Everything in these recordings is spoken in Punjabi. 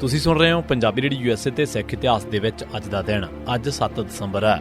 ਤੁਸੀਂ ਸੁਣ ਰਹੇ ਹੋ ਪੰਜਾਬੀ ਰੇਡੀਓ ਯੂਐਸਏ ਤੇ ਸਿੱਖ ਇਤਿਹਾਸ ਦੇ ਵਿੱਚ ਅੱਜ ਦਾ ਦਿਨ, ਅੱਜ 7 ਦਸੰਬਰ ਹੈ।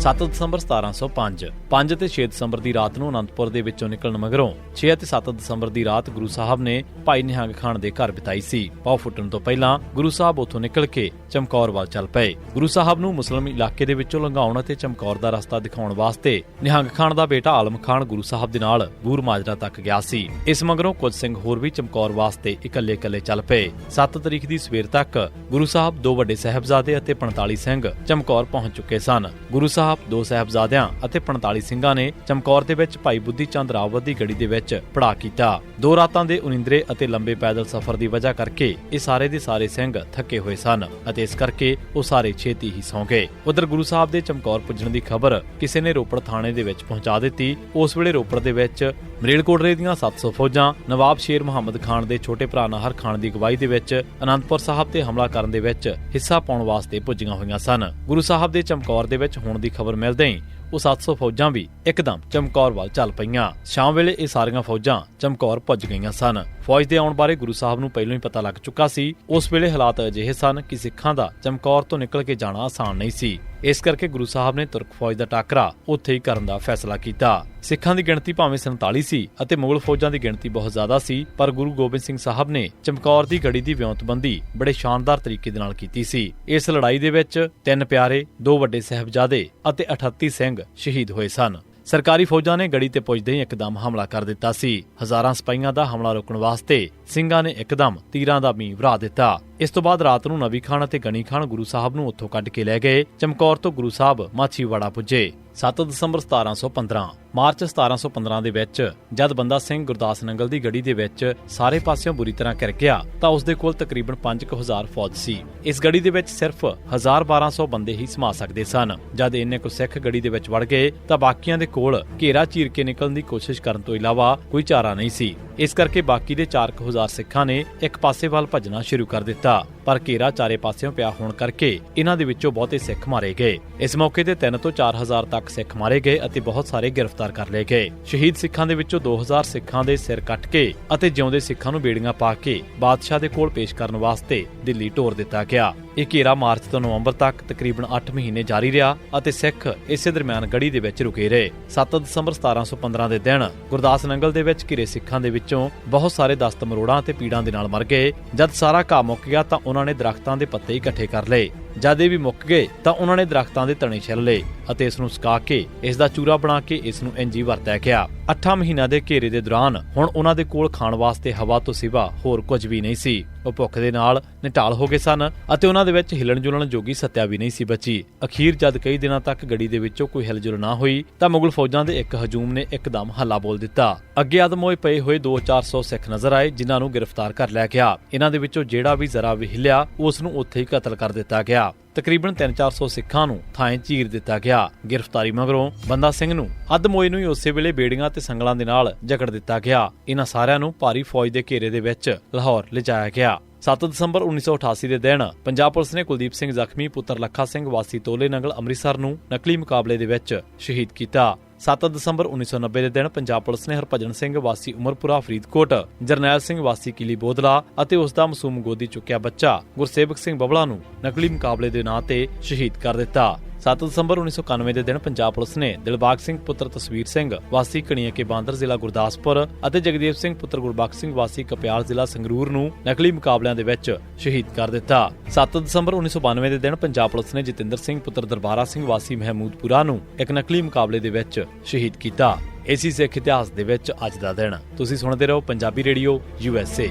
7 ਦਸੰਬਰ 1705 5 ਤੇ 6 ਦਸੰਬਰ ਦੀ ਰਾਤ ਨੂੰ ਅਨੰਦਪੁਰ ਦੇ ਵਿੱਚੋਂ ਨਿਕਲਣ ਮਗਰੋਂ 6 ਅਤੇ 7 ਦਸੰਬਰ ਦੀ ਰਾਤ ਗੁਰੂ ਸਾਹਿਬ ਨੇ ਭਾਈ ਨਿਹੰਗ ਖਾਨ ਦੇ ਘਰ ਬਿਤਾਈ ਸੀ। ਪਾਉ ਫੁੱਟਣ ਤੋਂ ਪਹਿਲਾਂ ਗੁਰੂ ਸਾਹਿਬ ਉੱਥੋਂ ਨਿਕਲ ਕੇ ਚਮਕੌਰ ਵੱਲ ਚੱਲ ਪਏ। ਗੁਰੂ ਸਾਹਿਬ ਨੂੰ ਮੁਸਲਮ ਇਲਾਕੇ ਦੇ ਵਿੱਚੋਂ ਲੰਘਾਉਣ ਅਤੇ ਚਮਕੌਰ ਦਾ ਰਸਤਾ ਦਿਖਾਉਣ ਵਾਸਤੇ ਨਿਹੰਗ ਖਾਨ ਦਾ ਬੇਟਾ ਆਲਮ ਖਾਨ ਗੁਰੂ ਸਾਹਿਬ ਦੇ ਨਾਲ ਬੂਰ ਮਾਜਰਾ ਤੱਕ ਗਿਆ ਸੀ। ਇਸ ਮਗਰੋਂ ਕੁਝ ਸਿੰਘ ਹੋਰ ਵੀ ਚਮਕੌਰ ਵਾਸਤੇ ਇਕੱਲੇ-ਇਕੱਲੇ ਚੱਲ ਪਏ। 7 ਤਰੀਕ ਦੀ ਸਵੇਰ ਤੱਕ ਗੁਰੂ ਸਾਹਿਬ ਦੋ ਵੱਡੇ ਸਹਿਬਜ਼ਾਦੇ ਅਤੇ 45 ਸਿੰਘ ਚਮਕੌਰ ਪਹੁੰਚ ਚੁੱਕੇ ਸਨ। ਗੁਰੂ ਸਾਹਿਬ ਦੋ ਸਹਿਬਜ਼ਾਦਿਆਂ ਅਤੇ 45 ਸਿੰਘਾਂ ਨੇ ਚਮਕੌਰ ਦੇ ਵਿੱਚ ਭਾਈ ਬੁੱਧੀ ਚੰਦ ਰਾਵਤ ਦੀ ਗੜੀ ਦੇ ਵਿੱਚ ਪੜਾ ਕੀਤਾ। ਦੋ ਰਾਤਾਂ ਦੇ ਉਨਿੰਦਰੇ ਅਤੇ ਲੰਬੇ ਪੈਦਲ ਸਫ਼ਰ ਦੀ ਵਜ੍ਹਾ ਕਰਕੇ ਇਹ ਸਾਰੇ ਦੇ ਸਾਰੇ ਸਿੰਘ ਥੱਕੇ ਹੋਏ ਸਨ ਅਤੇ ਇਸ ਕਰਕੇ ਉਹ ਸਾਰੇ ਛੇਤੀ ਹੀ ਸੌਂ ਗਏ। ਉਧਰ ਗੁਰੂ ਸਾਹਿਬ ਦੇ ਚਮਕੌਰ ਪੁੱਜਣ ਦੀ ਖਬਰ ਕਿਸੇ ਨੇ ਰੋਪੜ ਥਾਣੇ ਦੇ ਵਿੱਚ ਪਹੁੰਚਾ ਦਿੱਤੀ। ਉਸ ਵੇਲੇ ਰੋਪੜ ਦੇ ਵਿੱਚ ਮਰੇਲਕੋਟਰੇ ਦੀਆਂ 700 ਫੌਜਾਂ ਨਵਾਬ ਸ਼ੇਰ ਮੁਹੰਮਦ ਖਾਨ ਦੇ ਛੋਟੇ ਭਰਾ ਨਾਹਰ ਖਾਨ ਦੀ ਅਗਵਾਈ ਦੇ ਵਿੱਚ ਅਨੰਦਪੁਰ ਸਾਹਿਬ ਤੇ ਹਮਲਾ ਕਰਨ ਦੇ ਵਿੱਚ ਹਿੱਸਾ ਪਾਉਣ ਵਾਸਤੇ ਪੁੱਜੀਆਂ ਹੋਈਆਂ ਸਨ। ਗੁਰੂ ਸਾਹਿਬ ਦੇ ਚਮਕੌਰ ਦੇ ਵਿੱਚ ਹੋਣ ਦੀ ਖਬਰ ਮਿਲਦੇ ਹੀ ਉਹ 700 ਫੌਜਾਂ ਵੀ ਇੱਕਦਮ ਚਮਕੌਰ ਵੱਲ ਚੱਲ ਪਈਆਂ। ਸ਼ਾਮ ਵੇਲੇ ਇਹ ਸਾਰੀਆਂ ਫੌਜਾਂ ਚਮਕੌਰ ਪੁੱਜ ਗਈਆਂ ਸਨ। ਫੌਜ ਦੇ ਆਉਣ ਬਾਰੇ ਗੁਰੂ ਸਾਹਿਬ ਨੂੰ ਪਹਿਲਾਂ ਹੀ ਪਤਾ ਲੱਗ ਚੁੱਕਾ ਸੀ। ਉਸ ਵੇਲੇ ਹਾਲਾਤ ਅਜਿਹੇ ਸਨ ਕਿ ਸਿੱਖਾਂ ਦਾ ਚਮਕੌਰ ਤੋਂ ਨਿਕਲ ਕੇ ਜਾਣਾ ਆਸਾਨ ਨਹੀਂ ਸੀ। ਇਸ ਕਰਕੇ ਗੁਰੂ ਸਾਹਿਬ ਨੇ ਤੁਰਕ ਫੌਜ ਦਾ ਟਾਕਰਾ ਉੱਥੇ ਹੀ ਕਰਨ ਦਾ ਫੈਸਲਾ ਕੀਤਾ। ਸਿੱਖਾਂ ਦੀ ਗਿਣਤੀ ਭਾਵੇਂ 47 ਸੀ ਅਤੇ ਮੁਗਲ ਫੌਜਾਂ ਦੀ ਗਿਣਤੀ ਬਹੁਤ ਜ਼ਿਆਦਾ ਸੀ, ਪਰ ਗੁਰੂ ਗੋਬਿੰਦ ਸਿੰਘ ਸਾਹਿਬ ਨੇ ਚਮਕੌਰ ਦੀ ਗੜੀ ਦੀ ਵਿਉਂਤਬੰਦੀ ਬੜੇ ਸ਼ਾਨਦਾਰ ਤਰੀਕੇ ਦੇ ਨਾਲ ਕੀਤੀ ਸੀ। ਇਸ ਲੜਾਈ ਦੇ ਵਿੱਚ ਤਿੰਨ ਪਿਆਰੇ, ਦੋ ਵੱਡੇ ਸਹਿਬਜ਼ਾਦੇ ਅਤੇ 38 ਸਿੰਘ ਸ਼ਹੀਦ ਹੋਏ ਸਨ। ਸਰਕਾਰੀ ਫੌਜਾਂ ਨੇ ਗੜੀ ਤੇ ਪੁੱਜਦੇ ਹੀ ਇੱਕਦਮ ਹਮਲਾ ਕਰ ਦਿੱਤਾ ਸੀ। ਹਜ਼ਾਰਾਂ ਸਿਪਾਹੀਆਂ ਦਾ ਹਮਲਾ ਰੋਕਣ ਵਾਸਤੇ ਸਿੰਘਾਂ ਨੇ ਇੱਕਦਮ ਤੀਰਾਂ ਦਾ ਮੀਂਹ ਵਰਾ ਦਿੱਤਾ। ਇਸ ਤੋਂ ਬਾਅਦ ਰਾਤ ਨੂੰ ਨਵੀ ਖਾਨ ਅਤੇ ਗਣੀ ਖਾਨ ਗੁਰੂ ਸਾਹਿਬ ਨੂੰ ਉੱਥੋਂ ਕੱਢ ਕੇ ਲੈ ਗਏ। ਚਮਕੌਰ ਤੋਂ ਗੁਰੂ ਸਾਹਿਬ ਮਾਛੀਵਾੜਾ ਪੁੱਜੇ। 7 ਦਸੰਬਰ 1715 ਮਾਰਚ 1715 ਦੇ ਵਿੱਚ, ਜਦ ਬੰਦਾ ਸਿੰਘ ਗੁਰਦਾਸ ਨੰਗਲ ਦੀ ਗੜੀ ਦੇ ਵਿੱਚ ਸਾਰੇ ਪਾਸਿਓਂ ਬੁਰੀ ਤਰ੍ਹਾਂ ਘਿਰ ਗਿਆ, ਤਾਂ ਉਸ ਦੇ ਕੋਲ ਤਕਰੀਬਨ 5000 ਫੌਜ ਸੀ। ਇਸ ਗੜੀ ਦੇ ਵਿੱਚ ਸਿਰਫ 1200 ਬੰਦੇ ਹੀ ਸਮਾ ਸਕਦੇ ਸਨ। ਜਦ ਇੰਨੇ ਕੁ ਸਿੱਖ ਗੜੀ ਦੇ ਵਿੱਚ ਵੜ ਗਏ, ਤਾਂ ਬਾਕੀਆਂ ਦੇ ਕੋਲ ਘੇਰਾ ਚੀਰ ਕੇ ਨਿਕਲਣ ਦੀ ਕੋਸ਼ਿਸ਼ ਕਰਨ ਤੋਂ ਇਲਾਵਾ ਕੋਈ ਚਾਰਾ ਨਹੀਂ ਸੀ। ਇਸ ਕਰਕੇ ਬਾਕੀ ਦੇ 4000 ਸਿੱਖਾਂ ਨੇ ਇੱਕ ਪਾਸੇ ਵੱਲ ਭੱਜਣਾ ਸ਼ੁਰੂ ਕਰ ਦਿੱਤਾ। ਪਰ ਘੇਰਾ ਚਾਰੇ ਪਾਸਿਓਂ ਪਿਆ ਹੋਣ ਕਰਕੇ ਇਹਨਾਂ ਦੇ ਵਿੱਚੋਂ ਬਹੁਤੇ ਸਿੱਖ ਮਾਰੇ ਗਏ। ਇਸ ਮੌਕੇ ਤੇ 3 ਤੋਂ 4000 ਤੱਕ ਸਿੱਖ ਮਾਰੇ ਗਏ ਅਤੇ ਬਹੁਤ ਸਾਰੇ ਗ੍ਰਿਫਤਾਰ ਕਰ ਲਏ ਗਏ। ਸ਼ਹੀਦ ਸਿੱਖਾਂ ਦੇ ਵਿੱਚੋਂ 2000 ਸਿੱਖਾਂ ਦੇ ਸਿਰ ਕੱਟ ਕੇ ਅਤੇ ਜਿਉਂਦੇ ਸਿੱਖਾਂ ਨੂੰ ਬੇੜੀਆਂ ਪਾ ਕੇ ਬਾਦਸ਼ਾਹ ਦੇ ਕੋਲ ਪੇਸ਼ ਕਰਨ ਵਾਸਤੇ ਦਿੱਲੀ ਢੋਰ ਦਿੱਤਾ ਗਿਆ। ਇਹ ਘੇਰਾ ਮਾਰਚ ਤੋਂ ਨਵੰਬਰ ਤੱਕ ਤਕਰੀਬਨ 8 ਮਹੀਨੇ ਜਾਰੀ ਰਿਹਾ ਅਤੇ ਸਿੱਖ ਇਸੇ ਦਰਮਿਆਨ ਗੜੀ ਦੇ ਵਿੱਚ ਰੁਕੇ ਰਹੇ। 7 ਦਸੰਬਰ 1715 ਦੇ ਦਿਨ ਗੁਰਦਾਸ ਨੰਗਲ ਦੇ ਵਿੱਚ ਘਿਰੇ ਸਿੱਖਾਂ ਦੇ ਵਿੱਚੋਂ ਬਹੁਤ ਸਾਰੇ ਦਸਤ ਮਰੋੜਾਂ ਅਤੇ ਪੀੜਾਂ ਦੇ ਨਾਲ ਮਰ ਗਏ। ਜਦ ਸਾਰਾ ਘਾਹ ਮੁੱਕ ਗਿਆ ਤਾਂ ਉਹਨਾਂ ਨੇ ਦਰਖਤਾਂ ਦੇ ਪੱਤੇ ਇਕੱਠੇ ਕਰ ਲਏ। ਜਦ ਇਹ ਵੀ ਮੁੱਕ ਗਏ, ਤਾਂ ਉਹਨਾਂ ਨੇ ਦਰਖਤਾਂ ਦੇ ਤਣੇ ਛਿੱਲ ਲਏ ਅਤੇ ਇਸ ਨੂੰ ਸੁਕਾ ਕੇ, ਇਸ ਦਾ ਚੂਰਾ ਬਣਾ ਕੇ ਇਸ ਨੂੰ ਇੰਜੀ ਵਰਤਿਆ ਗਿਆ। 8 ਮਹੀਨਿਆਂ ਦੇ ਘੇਰੇ ਦੇ ਦੌਰਾਨ ਹੁਣ ਉਹਨਾਂ ਦੇ ਕੋਲ ਖਾਣ ਵਾਸਤੇ ਹਵਾ ਤੋਂ ਸਿਵਾ ਹੋਰ ਕੁਝ ਵੀ ਨਹੀਂ ਸੀ। ਉਹ ਭੁੱਖ ਦੇ ਨਾਲ ਨਿਟਾਲ ਹੋ ਗਏ ਸਨ ਅਤੇ ਉਹਨਾਂ ਦੇ ਵਿੱਚ ਹਿਲਣ ਜੁਲਣ ਜੋਗੀ ਸੱਤਿਆ ਵੀ ਨਹੀਂ ਸੀ ਬਚੀ। ਅਖੀਰ ਜਦ ਕਈ ਦਿਨਾਂ ਤੱਕ ਗੜੀ ਦੇ ਵਿੱਚੋਂ ਕੋਈ ਹਿਲਜੁਲ ਨਾ ਹੋਈ ਤਾਂ ਮੁਗਲ ਫੌਜਾਂ ਦੇ ਇੱਕ ਹਜੂਮ ਨੇ ਇੱਕਦਮ ਹੱਲਾ ਬੋਲ ਦਿੱਤਾ। ਅੱਗੇ ਆਦਮੋਏ ਪਏ ਹੋਏ 2-400 ਸਿੱਖ ਨਜ਼ਰ ਆਏ, ਜਿਨ੍ਹਾਂ ਨੂੰ ਗ੍ਰਿਫਤਾਰ ਕਰ ਲਿਆ ਗਿਆ। ਇਹਨਾਂ ਦੇ ਵਿੱਚੋਂ ਜਿਹੜਾ ਵੀ ਜ਼ਰਾ ਵੀ ਹਿੱਲਿਆ, ਉਸ ਨੂੰ ਉੱਥੇ ਹੀ ਕਤਲ ਕਰ ਦਿੱਤਾ ਗਿਆ। ਤਕਰੀਬਨ 3-400 ਸਿੱਖਾਂ ਨੂੰ ਥਾਂ ਚੀਰ ਦਿੱਤਾ ਗਿਆ। ਗ੍ਰਿਫਤਾਰੀ ਮਗਰੋਂ ਬੰਦਾ ਸਿੰਘ ਨੂੰ ਅੱਧ ਮੋਏ ਨੂੰ ਹੀ ਉਸੇ ਵੇਲੇ ਬੇੜੀਆਂ ਤੇ ਸੰਗਲਾਂ ਦੇ ਨਾਲ ਜਕੜ ਦਿੱਤਾ ਗਿਆ। ਇਹਨਾਂ ਸਾਰਿਆਂ ਨੂੰ ਭਾਰੀ ਫੌਜ ਦੇ ਘੇਰੇ ਦੇ ਵਿੱਚ ਲਾਹੌਰ ਲਿਜਾਇਆ ਗਿਆ। 7 ਦਸੰਬਰ 1988 ਦੇ ਦਿਨ ਪੰਜਾਬ ਪੁਲਿਸ ਨੇ ਕੁਲਦੀਪ ਸਿੰਘ ਜ਼ਖਮੀ, ਪੁੱਤਰ ਲੱਖਾ ਸਿੰਘ ਵਾਸੀ ਤੋਲੇ ਨੰਗਲ ਅੰਮ੍ਰਿਤਸਰ ਨੂੰ ਨਕਲੀ ਮੁਕਾਬਲੇ ਦੇ ਵਿੱਚ ਸ਼ਹੀਦ ਕੀਤਾ। 7 ਦਸੰਬਰ 1990 ਦੇ ਦਿਨ ਪੰਜਾਬ ਪੁਲਿਸ ਨੇ ਹਰਭਜਨ ਸਿੰਘ ਵਾਸੀ ਉਮਰਪੁਰਾ, ਫਰੀਦਕੋਟ, ਜਰਨੈਲ ਸਿੰਘ ਵਾਸੀ ਕਿਲੀ ਬੋਦਲਾ ਅਤੇ ਉਸ ਦਾ ਮਾਸੂਮ ਗੋਦੀ ਚੁੱਕਿਆ ਬੱਚਾ ਗੁਰਸੇਵਕ ਸਿੰਘ ਬਬਲਾ ਨੂੰ ਨਕਲੀ ਮੁਕਾਬਲੇ ਦੇ ਨਾਂ ਤੇ ਸ਼ਹੀਦ ਕਰ ਦਿੱਤਾ। 7 ਦਸੰਬਰ 1991 ਦੇ ਦਿਨ ਪੰਜਾਬ ਪੁਲਿਸ ਨੇ ਦਿਲਬਾਗ ਸਿੰਘ ਪੁੱਤਰ ਤਸਵੀਰ ਸਿੰਘ, ਵਾਸੀ ਕਣੀਏ ਕੇ ਬਾਂਦਰ ਜ਼ਿਲ੍ਹਾ ਗੁਰਦਾਸਪੁਰ ਅਤੇ ਜਗਦੇਵ ਸਿੰਘ ਪੁੱਤਰ ਗੁਰਬਖਸ਼ ਸਿੰਘ, ਵਾਸੀ ਕਪਿਆਲ ਜ਼ਿਲ੍ਹਾ ਸੰਗਰੂਰ ਨੂੰ ਨਕਲੀ ਮੁਕਾਬਲਿਆਂ ਦੇ ਵਿੱਚ ਸ਼ਹੀਦ ਕਰ ਦਿੱਤਾ। 7 ਦਸੰਬਰ 1992 ਦੇ ਦਿਨ ਪੰਜਾਬ ਪੁਲਿਸ ਨੇ ਜਤਿੰਦਰ ਸਿੰਘ ਪੁੱਤਰ ਦਰਬਾਰਾ ਸਿੰਘ, ਵਾਸੀ ਮਹਿਮੂਦਪੁਰਾ ਨੂੰ ਇੱਕ ਨਕਲੀ ਮੁਕਾਬਲੇ ਦੇ ਵਿੱਚ ਸ਼ਹੀਦ ਕੀਤਾ। ਇਸੀ ਸਿੱਖ ਇਤਿਹਾਸ ਦੇ ਵਿੱਚ ਅੱਜ ਦਾ ਦਿਨ। ਤੁਸੀਂ ਸੁਣਦੇ ਰਹੋ Punjabi radio, U S A.